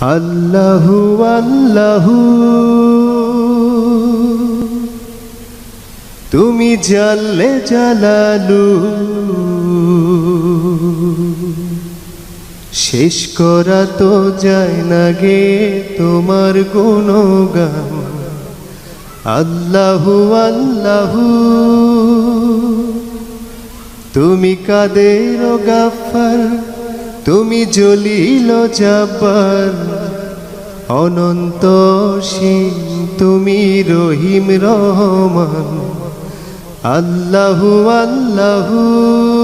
আল্লাহু আল্লাহু। তুমি জানলে জালালু। শেষ করা তো যায় না গে তোমার গুণগান। আল্লাহু আল্লাহু। তুমি কাদের গাফার তুমি জ্বলিল যাবার অনন্ত সীম তুমি রহিম রহমান। আল্লাহু আল্লাহু।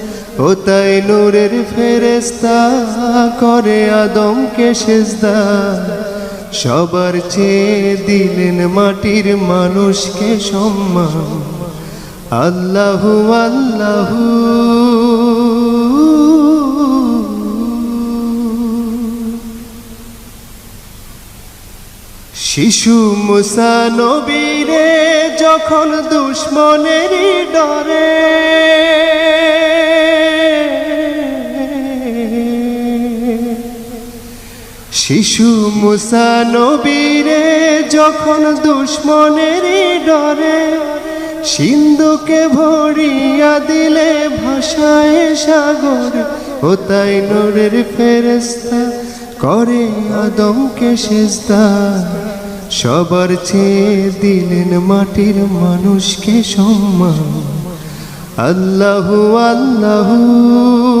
তাই নূরের ফেরেস্তা করে আদমকে সেজদা। সবার চেয়ে দিলেন মাটির মানুষকে সম্মান। আল্লাহু আল্লাহু। শিশু মুসা নবীরে যখন দুশ্মনেরই ডরে শিশু মুসা নবীরে যখন দুশ্মনেরই ডরে, সিন্ধুকে ভরিয়া দিলে ভাষায় সাগর ও তাই নোরের ফেরেস্তা করে আদমকে সেজদা। সবার চেয়ে দিলেন মাটির মানুষকে সম্মান। আল্লাহু আল্লাহু।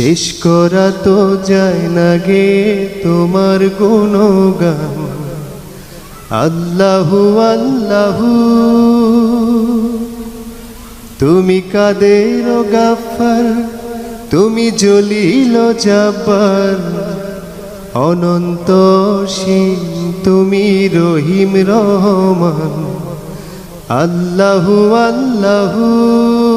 শেষ করা তো যায় না গে তোমার গুণগান। আল্লাহু আল্লাহু। তুমি কাদের গাফার, তুমি জলিল যাবার অনন্ত সীম তুমি রহিম রহমান। আল্লাহু আল্লাহু।